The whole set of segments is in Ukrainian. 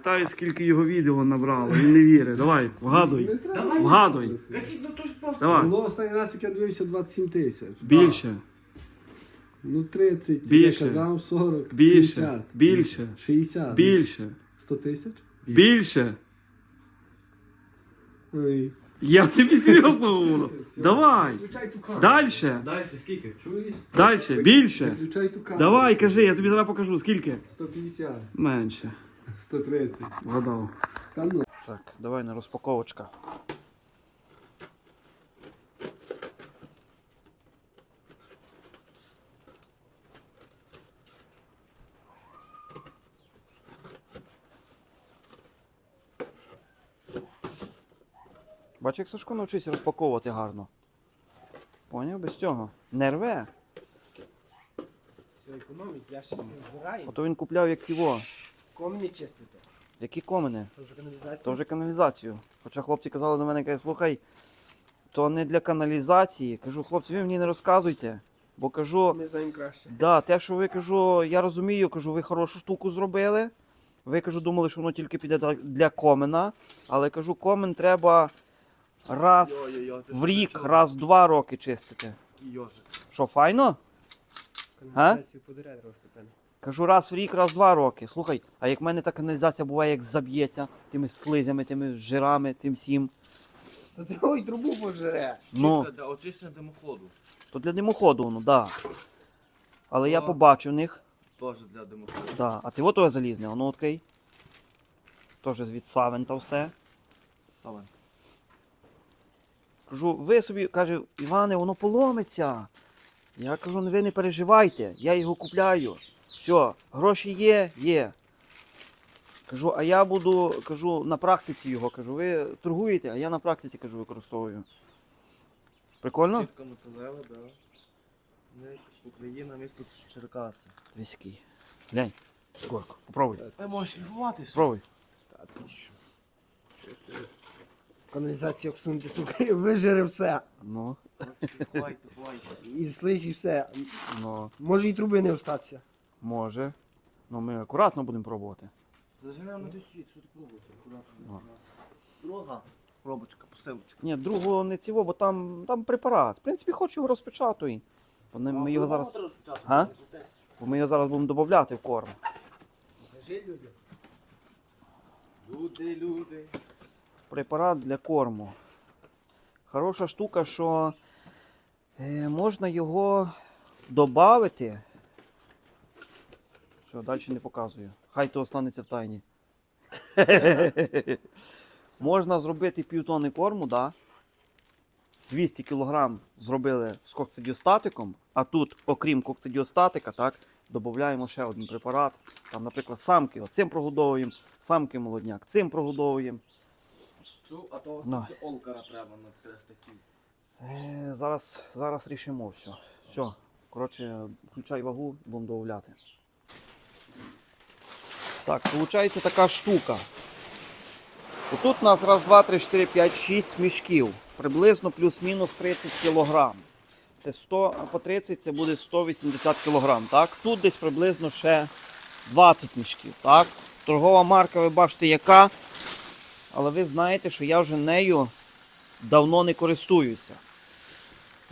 Питаю, скільки його відео набрало, він не вірить. Давай, вгадуй. Давай. Вгадуй. Гасіть, ну то ж просто. Давай. Було останній раз, як я дивився 27 тисяч. Більше. Ну 30, Більше. я казав 40, Більше. 50, Більше. 60, Більше. 100 тисяч. Більше. Ой. Я тобі серйозно говорю. Давай. Виключай ту камеру. Дальше. Далі, скільки? Чуєш? Дальше. Більше. Виключай ту камеру. Давай, кажи, я тобі зараз покажу. Скільки? 150, Менше. 130. Вгадав. Та ну. Так, давай на розпаковочка. Бач, як Сашко навчився розпаковувати гарно. Поняв без цього? Не рве. Все економить, я ще не збираю. Ото він купляв як цього. Комні чистите. Які комини? То вже каналізація. То вже каналізацію. Хоча хлопці казали до мене, кажуть, слухай, то не для каналізації. Кажу, хлопці, ви мені не розказуйте. Бо кажу, Ми знаємо краще. да, те, що ви кажу, я розумію, кажу, ви хорошу штуку зробили. Ви кажу, думали, що воно тільки піде для- комена. Але кажу, комен треба раз Йо-йо-йо, ти в що, рік, чого? раз в два роки чистити. Йожик. Що, файно? Каналізацію подирай трошки, певно. Кажу, раз в рік, раз в два роки. Слухай, а як в мене та каналізація буває, як заб'ється тими слизями, тими жирами, тим всім. То другий трубу пожере. Ну, Чисто для очищення димоходу. то для димоходу воно, да. Але я О. побачив них. Теж для димоходу. Да. А це ото залізне, воно відкрий. Теж від Савен та все. Саме. Кажу, ви собі, каже, Іване, воно поломиться. Я кажу, ви не переживайте, я його купляю. Все, гроші є, є. Кажу, а я буду, кажу, на практиці його. Кажу, ви торгуєте, а я на практиці кажу, використовую. Прикольно? Чітко металева, да. Ми Україна, місто Черкаси. Дивись який. Глянь. Скорко. Попробуй. Ти можеш шліфуватися. Попробуй. Та ти що? Каналізація всунути, сука, вижере все. Ну. І слизь, і все. ну, Може і труби не остатися. може. Ну, ми акуратно будемо пробувати. Заживемо на світ, що ти пробуєш? Акуратно. Ну. Друга пробочка, посилочка. Ні, другого не цього, бо там, там препарат. В принципі, хочу його розпечатуй. Бо не- ми його зараз. Га? Бо ми його зараз будемо додати в корм. Скажи людям. Люди, люди. Препарат для корму. Хороша штука, що можна його додати. Все, далі не показую. Хай то останеться в тайні. можна зробити півтони корму, да? 200 кг зробили з кокцидіостатиком, а тут, окрім кокцидіостатика, так, додаємо ще один препарат. Там, наприклад, самки цим прогодовуємо, самки молодняк, цим прогодовуємо. Чув, а то На. олкара треба на тестаків. Е, зараз, зараз рішимо все. Все. Коротше, включай вагу, будемо додавати. Так, виходить така штука. Отут у нас раз, два, три, чотири, п'ять, шість мішків. Приблизно плюс-мінус 30 кг. Це 100 по 30 це буде 180 кг. Так? Тут десь приблизно ще 20 мішків. Так? Торгова марка, ви бачите, яка. Але ви знаєте, що я вже нею давно не користуюся.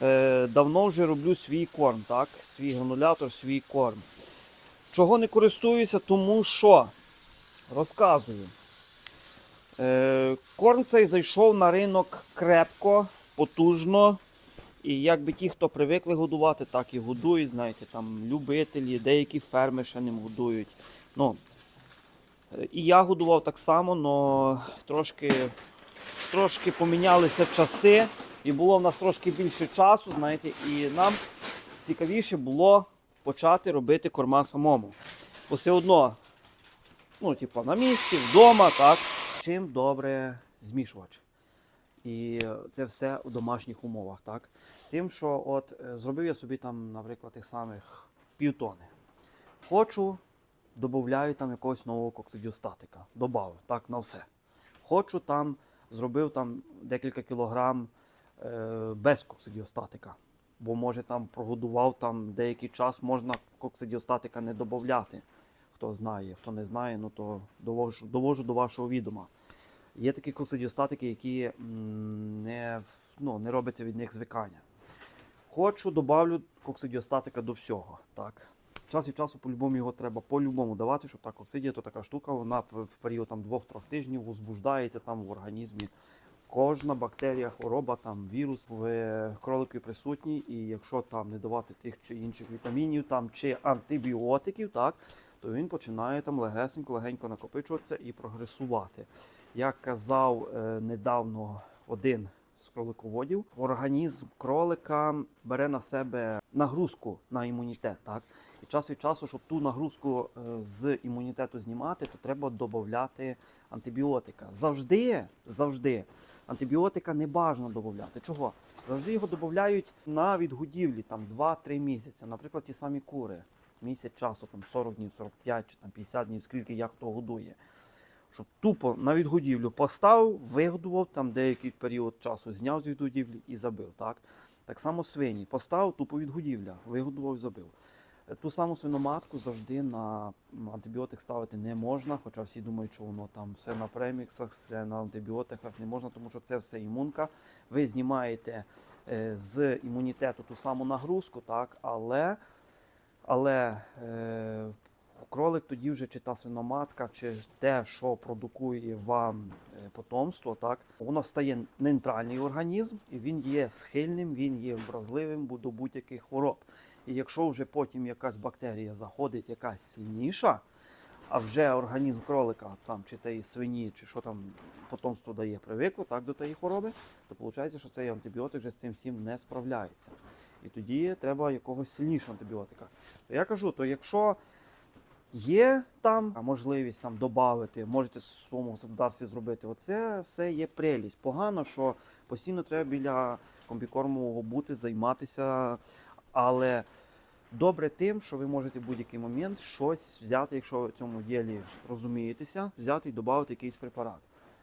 Е, давно вже роблю свій корм, так? Свій гранулятор, свій корм. Чого не користуюся? Тому що розказую. Е, корм цей зайшов на ринок крепко, потужно. І якби ті, хто привикли годувати, так і годують. Знаєте, там любителі, деякі ферми ще ним годують. Ну, і я годував так само, але трошки трошки помінялися часи, і було в нас трошки більше часу, знаєте, і нам цікавіше було почати робити корма самому. Бо все одно, ну, типу, на місці, вдома, так, чим добре змішувач. І це все у домашніх умовах, так. Тим, що от е, зробив я собі там, наприклад, тих самих півтони. Хочу, додаю там якогось нового коксидіостатика. Добавив, так, на все. Хочу там зробив там декілька кілограм без коксидіостатика. Бо може там прогодував там деякий час, можна коксидіостатика не додати. хто знає, хто не знає, ну то довожу, довожу до вашого відома. Є такі коксидіостатики, які не, ну, не робиться від них звикання. Хочу, добавлю коксидіостатика до всього. Так. Час від часу по-любому його треба по-любому давати, щоб так коксидія, то така штука, вона в період там, 2-3 тижнів возбуждається там в організмі. Кожна бактерія, хвороба, там вірус в е, кроликові присутній, і якщо там не давати тих чи інших вітамінів там, чи антибіотиків, так, то він починає там легесенько, легенько накопичуватися і прогресувати. Як казав е, недавно один з кролиководів, організм кролика бере на себе нагрузку на імунітет. Так? Час від часу, щоб ту нагрузку е, з імунітету знімати, то треба додати антибіотика. Завжди, завжди антибіотика не бажано додати. Чого? Завжди його додають на відгодівлі там 2-3 місяці. Наприклад, ті самі кури. Місяць часу, там 40 днів, 45 чи там 50 днів, скільки як хто годує. Щоб тупо на відгодівлю поставив, вигодував там деякий період часу, зняв з відгодівлі і забив. Так, так само свині. Поставив тупо відгодівля, вигодував і забив. Ту саму свиноматку завжди на антибіотик ставити не можна, хоча всі думають, що воно там все на преміксах, все на антибіотиках не можна, тому що це все імунка. Ви знімаєте е, з імунітету ту саму нагрузку, так, але, але е, кролик тоді вже чи та свиноматка, чи те, що продукує вам е, потомство, так, воно стає нейтральний організм, і він є схильним, він є вразливим до будь-яких хвороб. І якщо вже потім якась бактерія заходить, якась сильніша, а вже організм кролика, там, чи тієї свині, чи що там потомство дає, привикло так, до тієї хвороби, то виходить, що цей антибіотик вже з цим всім не справляється. І тоді треба якогось сильнішого антибіотика. То я кажу, то якщо є там можливість там додати, можете в своєму господарстві зробити, оце все є прелість. Погано, що постійно треба біля комбікормового бути, займатися, але добре тим, що ви можете в будь-який момент щось взяти, якщо ви в цьому ділі розумієтеся, взяти і додати якийсь препарат.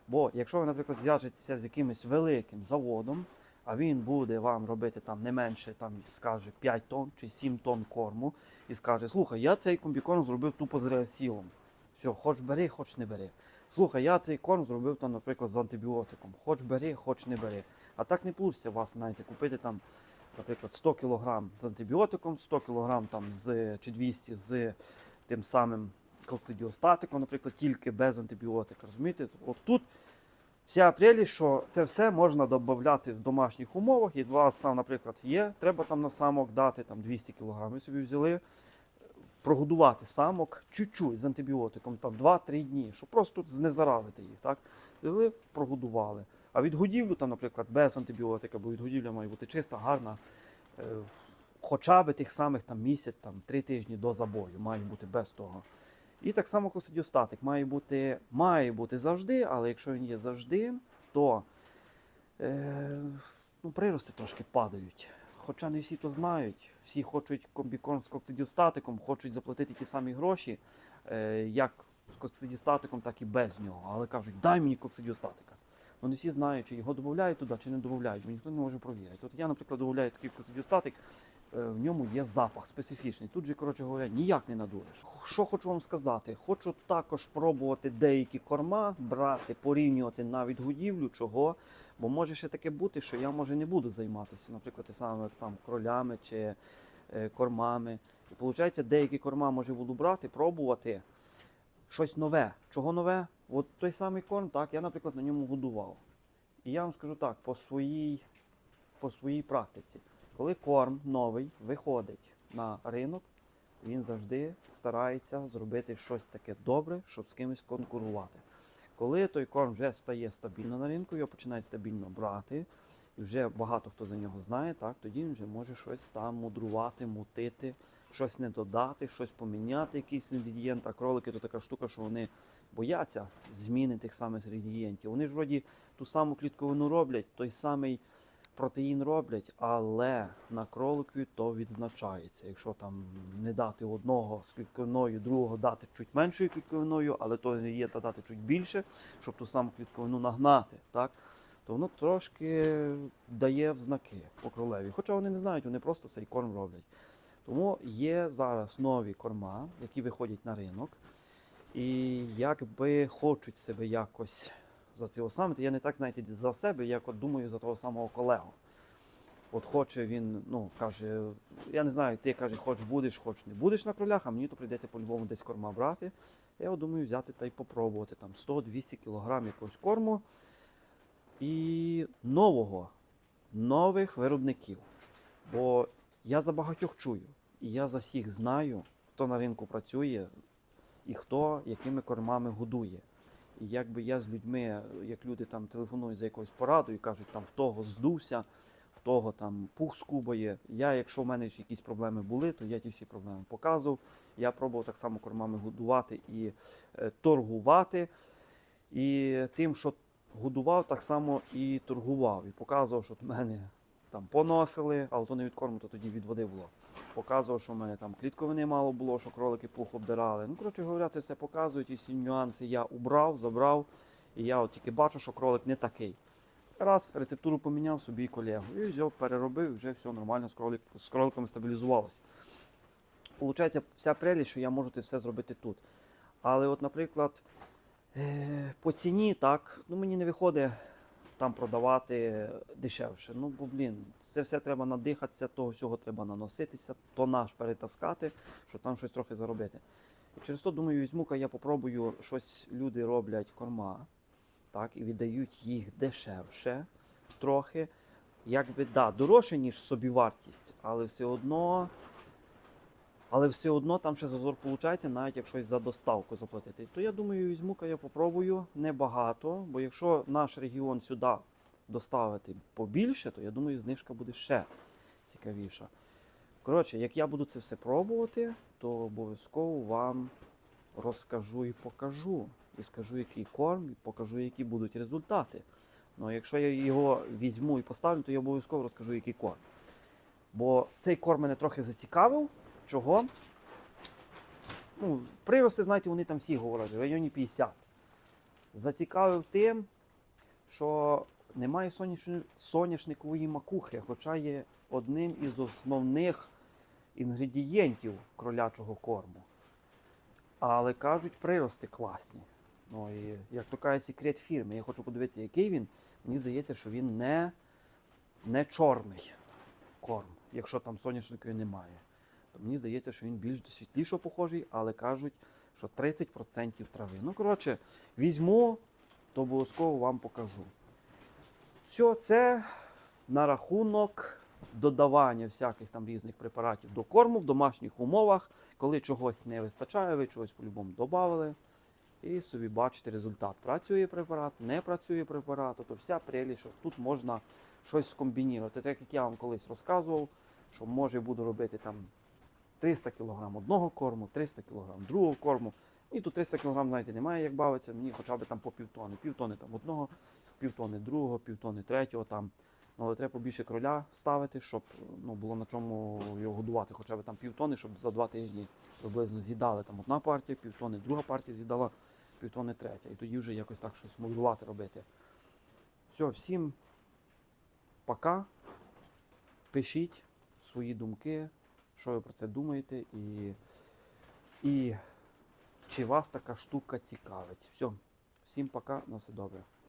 Бо якщо ви, наприклад, зв'яжетеся з якимось великим заводом, а він буде вам робити там не менше, там скаже 5 тонн чи 7 тонн корму, і скаже: Слухай, я цей комбікорм зробив тупо з реасілом. Все, хоч бери, хоч не бери. Слухай, я цей корм зробив там, наприклад, з антибіотиком. Хоч бери, хоч не бери. А так не вийде вас, знаєте, купити там, наприклад, 100 кг з антибіотиком, 100 кг там з чи 200 з тим самим коксидіостатиком, наприклад, тільки без антибіотика. Розумієте? От тут вся прелість, що це все можна додати в домашніх умовах, і у вас там, наприклад, є, треба там на самок дати там 200 кг. Ви собі взяли, прогодувати самок чуть-чуть з антибіотиком, там 2-3 дні, щоб просто знезаразити їх. Так? Взяли, прогодували. А відгодівлю, там, наприклад, без антибіотика, бо відгодівля має бути чиста, гарна. е, Хоча б тих самих там, місяць, там, 3 тижні до забою, має бути без того. І так само коксидіостатик має бути, має бути завжди, але якщо він є завжди, то е, ну, прирости трошки падають. Хоча не всі то знають, всі хочуть комбікорм з коксидіостатиком, хочуть заплатити ті самі гроші, е, як з коксидіостатиком, так і без нього. Але кажуть, дай мені коксидіостатика. Не всі знають, чи його додають туди, чи не додають, ніхто не може провірити. От я, наприклад, додаю такий коксидіостатик, е, в ньому є запах специфічний. Тут же, коротше говоря, ніяк не надуриш. Що хочу вам сказати? Хочу також пробувати деякі корма, брати, порівнювати на відгодівлю, чого. Бо може ще таке бути, що я може не буду займатися, наприклад, саме там кролями чи е, кормами. І виходить, деякі корма може буду брати, пробувати щось нове. Чого нове? От той самий корм, так, я, наприклад, на ньому годував. І я вам скажу так, по своїй, по своїй практиці, коли корм новий виходить на ринок, він завжди старається зробити щось таке добре, щоб з кимось конкурувати. Коли той корм вже стає стабільно на ринку, його починають стабільно брати, вже багато хто за нього знає, так, тоді він вже може щось там мудрувати, мутити, щось не додати, щось поміняти, якийсь інгредієнт. А кролики то така штука, що вони бояться зміни тих самих інгредієнтів. Вони ж вроді ту саму клітковину роблять, той самий протеїн роблять, але на кроликові то відзначається. Якщо там не дати одного з клітковиною, другого дати чуть меншою клітковиною, але то є додати чуть більше, щоб ту саму клітковину нагнати, так? То воно трошки дає в знаки по кролеві. Хоча вони не знають, вони просто цей корм роблять. Тому є зараз нові корма, які виходять на ринок. І якби хочуть себе якось за цього самити, я не так знаєте за себе, як от думаю за того самого колегу. От хоче він, ну каже, я не знаю, ти каже, хоч будеш, хоч не будеш на кролях, а мені то прийдеться по-любому десь корма брати. Я думаю взяти та й попробувати там 100-200 кг якогось корму і нового, нових виробників. Бо я за багатьох чую, і я за всіх знаю, хто на ринку працює і хто якими кормами годує. І якби я з людьми, як люди там телефонують за якоюсь порадою і кажуть, там в того здувся, в того там пух скубає. Я, якщо в мене якісь проблеми були, то я ті всі проблеми показував. Я пробував так само кормами годувати і е, торгувати. І тим, що годував, так само і торгував. І показував, що в мене там поносили, але то не від корму, то тоді від води було. Показував, що в мене там клітковини мало було, що кролики пух обдирали. Ну, коротше говоря, це все показують, і всі нюанси я убрав, забрав. І я от тільки бачу, що кролик не такий. Раз, рецептуру поміняв собі колегу. І взяв, переробив, вже все нормально з, кролик, з кроликами стабілізувалося. Получається, вся прелість, що я можу це все зробити тут. Але, от, наприклад, по ціні, так, ну мені не виходить там продавати дешевше. Ну, бо, блін, це все треба надихатися, того всього треба наноситися, тонаж перетаскати, щоб там щось трохи заробити. І через то, думаю, візьму-ка я попробую щось люди роблять корма, так, і віддають їх дешевше трохи. Якби, да, дорожче, ніж собівартість, але все одно. Але все одно там ще зазор виходить, навіть якщо за доставку заплатити. То я думаю, візьму-ка я попробую небагато, бо якщо наш регіон сюди доставити побільше, то я думаю, знижка буде ще цікавіша. Коротше, як я буду це все пробувати, то обов'язково вам розкажу і покажу. І скажу, який корм, і покажу, які будуть результати. Ну, якщо я його візьму і поставлю, то я обов'язково розкажу, який корм. Бо цей корм мене трохи зацікавив. Чого? Ну, прирости, знаєте, вони там всі говорять, в районі 50. Зацікавив тим, що немає соняшникової макухи, хоча є одним із основних інгредієнтів кролячого корму. Але кажуть, прирости класні. Ну і як то кажуть, секрет фірми. Я хочу подивитися, який він. Мені здається, що він не, не чорний корм, якщо там соняшникової немає то мені здається, що він більш до світлішого похожий, але кажуть, що 30% трави. Ну, коротше, візьму, то обов'язково вам покажу. Все, це на рахунок додавання всяких там різних препаратів до корму в домашніх умовах, коли чогось не вистачає, ви чогось по-любому додали. І собі бачите результат. Працює препарат, не працює препарат, то вся прелість, що тут можна щось скомбінірувати. Так як я вам колись розказував, що може буду робити там 300 кг одного корму, 300 кг другого корму. І тут 300 кг, знаєте, немає як бавитися, мені хоча б там по півтони. Півтони там одного, півтони другого, півтони третього там. Ну, але треба побільше кроля ставити, щоб ну, було на чому його годувати, хоча б там півтони, щоб за два тижні приблизно з'їдали там одна партія, півтони, друга партія з'їдала, півтони третя. І тоді вже якось так щось моделювати робити. Все, всім пока. Пишіть свої думки, що ви про це думаєте, і, і чи вас така штука цікавить. Все, всім пока, на все добре.